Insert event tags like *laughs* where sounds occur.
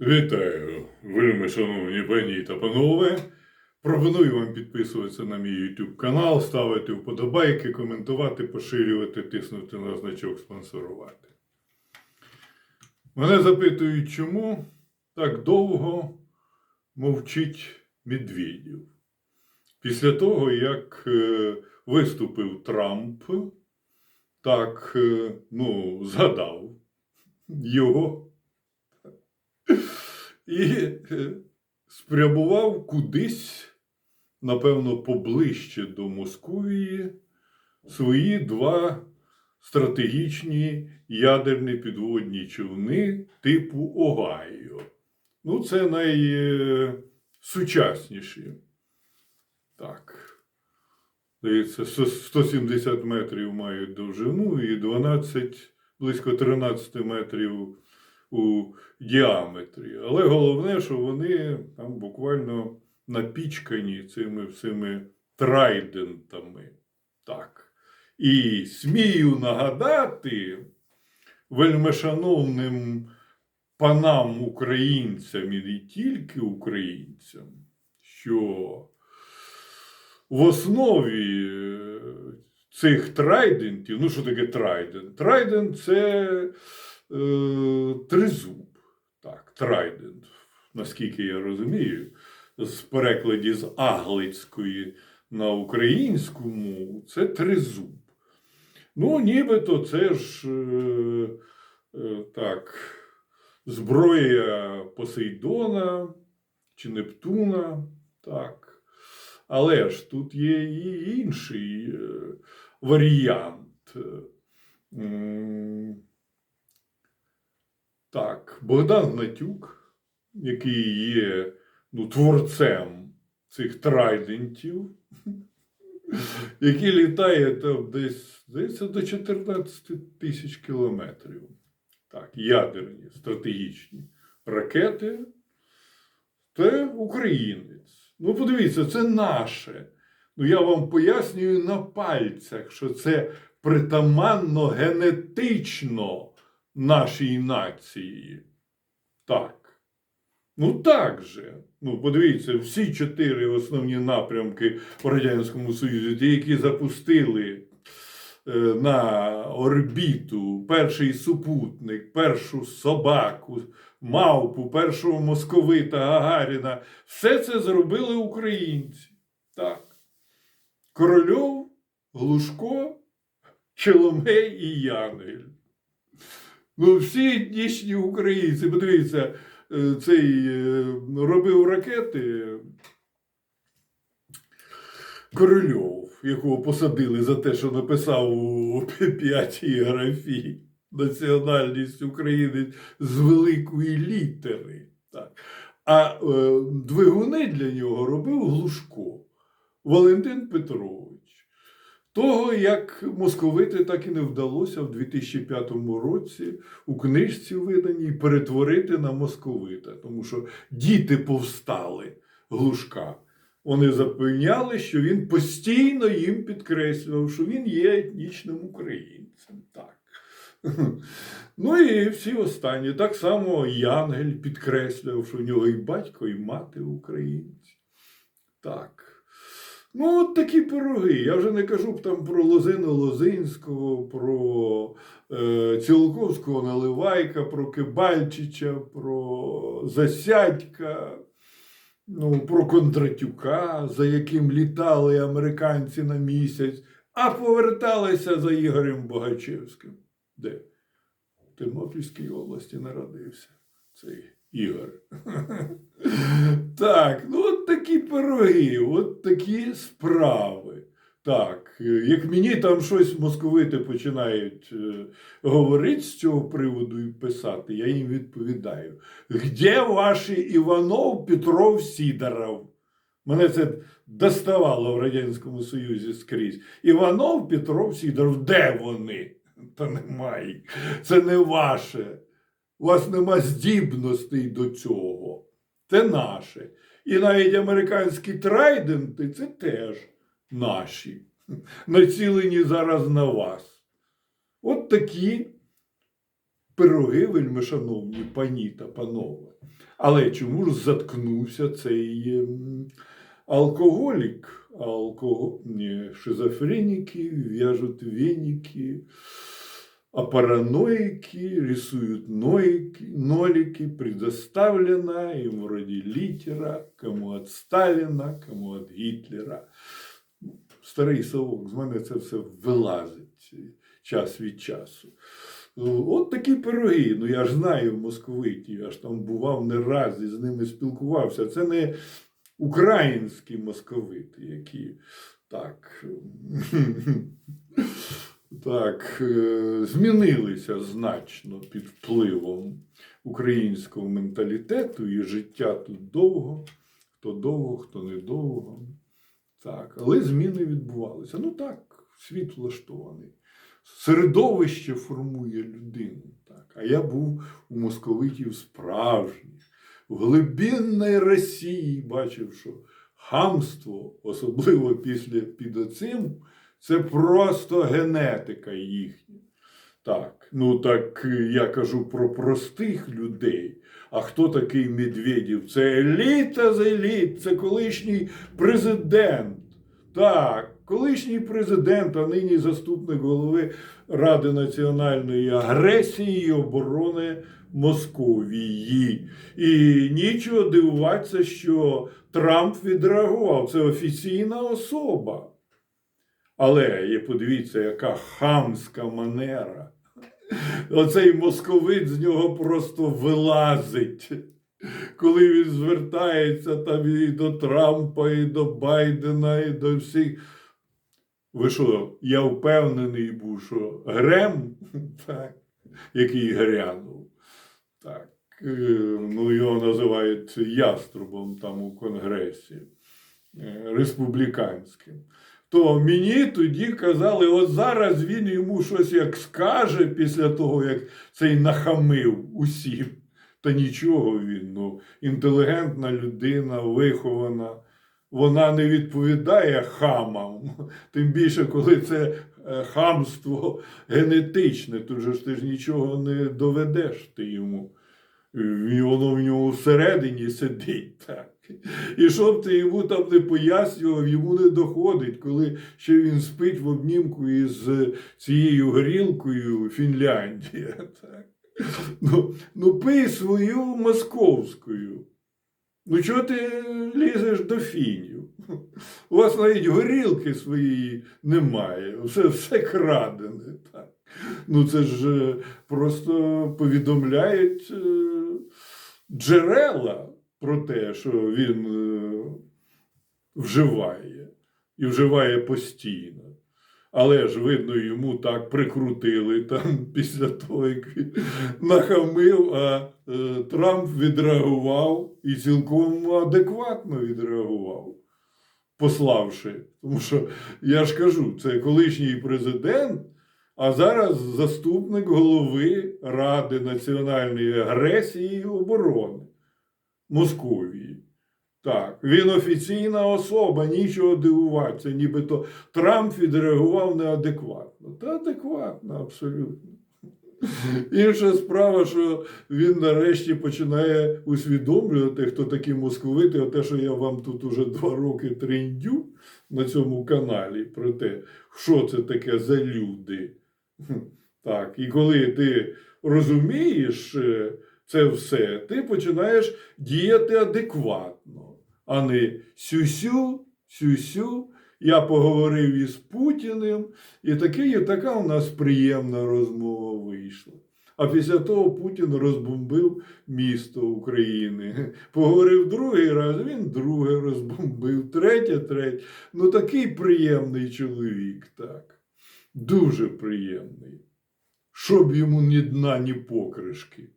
Вітаю, вельми шановні пані та панове. Пропоную вам підписуватися на мій YouTube канал, ставити вподобайки, коментувати, поширювати, тиснути на значок спонсорувати. Мене запитують, чому так довго мовчить Медведєв. Після того, як е, виступив Трамп, так е, ну, згадав його і е, спрямував кудись, напевно, поближче до Московії свої два стратегічні ядерні підводні човни типу Огайо. Ну, це найсучасніші. Так. Здається, 170 метрів мають довжину і 12, близько 13 метрів у діаметрі. Але головне, що вони там буквально напічкані цими всіми трайдентами. Так. І смію нагадати вельмишановним панам українцям і не тільки українцям, що в основі е, цих трайдентів, ну що таке трайдент? Трайдент це тризуб. Так, трайдент, наскільки я розумію, з перекладі з аглицької на українську мову це тризуб. Ну, нібито це ж е, е, так, зброя Посейдона чи Нептуна. Так. Але ж тут є і інший е, варіант. Так, Богдан Гнатюк, який є ну, творцем цих трайдентів, *laughs* який літає там десь, здається, до 14 тисяч кілометрів. Так, ядерні, стратегічні ракети. Це українець. Ну, подивіться, це наше. Ну, я вам пояснюю на пальцях, що це притаманно генетично нашій нації. Так. Ну так же. Ну, подивіться, всі чотири основні напрямки в Радянському Союзі, ті, які запустили е, на орбіту перший супутник, першу собаку, мавпу, першого московита Гагаріна, все це зробили українці. Так. Корольов, Глушко, Челомей і Янгель. Ну, всі етнічні українці. Подивіться, е, цей е, робив ракети Корольов, якого посадили за те, що написав у *laughs* п'ятій графі національність України з великої літери. Так. А е, двигуни для нього робив Глушко Валентин Петрович. Того, як московити так і не вдалося в 2005 році у книжці виданій перетворити на московита, тому що діти повстали глушка. Вони запевняли, що він постійно їм підкреслював, що він є етнічним українцем. Так. *laughs* Ну і всі останні. Так само Янгель підкреслював, що в нього і батько, і мати українці. Так. Ну, от такі пироги. Я вже не кажу там про Лозину Лозинського, про е, Цілковського Наливайка, про Кибальчича, про Засядька, ну, про Кондратюка, за яким літали американці на місяць, а поверталися за Ігорем Богачевським. Де? В Тернопільській області народився цей Ігор. *laughs* Так, ну от такі пироги, от такі справи. Так, як мені там щось московити починають е, говорити з цього приводу і писати, я їм відповідаю: Где ваші Іванов, Петров, Сідоров? Мене це доставало в Радянському Союзі скрізь. Іванов, Петров, Сідоров, де вони? Та немає. Це не ваше. У вас нема здібностей до цього. Це наше. І навіть американські трайденти це теж наші. *laughs* Націлені зараз на вас. От такі пироги, вельми шановні пані та панове. Але чому ж заткнувся цей ем, алкоголік? Алкого... Ні, шизофреніки в'яжуть веники, а параноики рисуют ноики, нолики, предоставлено им вроде литера, кому от Сталіна, кому от Гітлера. Старий совок, з мене це все вилазить час від часу. От такі пироги. Ну я ж знаю московитів, я ж там бував не раз і з ними спілкувався. Це не українські московити, які так, так е, змінилися значно під впливом українського менталітету і життя тут довго, хто довго, хто недовго. Так, але зміни відбувалися. Ну так, світ влаштований. Середовище формує людину. Так. А я був у московитів справжніх, в глибинній Росії бачив, що хамство, особливо після під оцим, це просто генетика їхня. Так, ну так е, я кажу про простих людей. А хто такий Медведєв? Це еліта з еліт, це колишній президент. Так, колишній президент, а нині заступник голови Ради національної агресії і оборони Московії. І нічого дивуватися, що Трамп відреагував. Це офіційна особа. Але є, подивіться, яка хамська манера. Оцей московит з нього просто вилазить. Коли він звертається там і до Трампа, і до Байдена, і до всіх. Ви що, я впевнений був, що Грем, так, який грянув, так, е, ну його називають яструбом там у Конгресі е, республіканським. То мені тоді казали, от зараз він йому щось як скаже після того, як цей нахамив усім. Та нічого він, ну, інтелігентна людина, вихована, вона не відповідає хамам. Тим більше, коли це е, хамство генетичне, же ж ти ж нічого не доведеш ти йому. І Воно в нього всередині сидить. Так. І щоб ти йому там не пояснював, йому не доходить, коли ще він спить в обнімку із цією горілкою Фінляндія. *laughs* Так. Ну, ну пий свою московською. Ну, чого ти лізеш до фінів? У вас навіть горілки своєї немає, все, все крадене. Так. Ну, це ж е, просто повідомляють е, джерела про те, що він е, вживає і вживає постійно. Але ж, видно, йому так прикрутили там *laughs* після того, як він нахамив, а е, Трамп відреагував і цілком адекватно відреагував, пославши. Тому що я ж кажу, це колишній президент, а зараз заступник голови Ради національної агресії і оборони Московії. Так, він офіційна особа, нічого дивуватися, нібито Трамп відреагував неадекватно. Та адекватно, абсолютно. *laughs* Інша справа, що він нарешті починає усвідомлювати, хто такі московити, те, що я вам тут уже два роки трендю на цьому каналі, про те, що це таке за люди. Так, і коли ти розумієш е, це все, ти починаєш діяти адекватно, а не сюсю, сюсю. Я поговорив із Путіним, і таке, така у нас приємна розмова вийшла. А після того Путін розбомбив місто України. Поговорив другий раз, він друге розбомбив, третє, третє. Ну такий приємний чоловік, так. Дуже приємний. Щоб йому ні дна, ні покришки.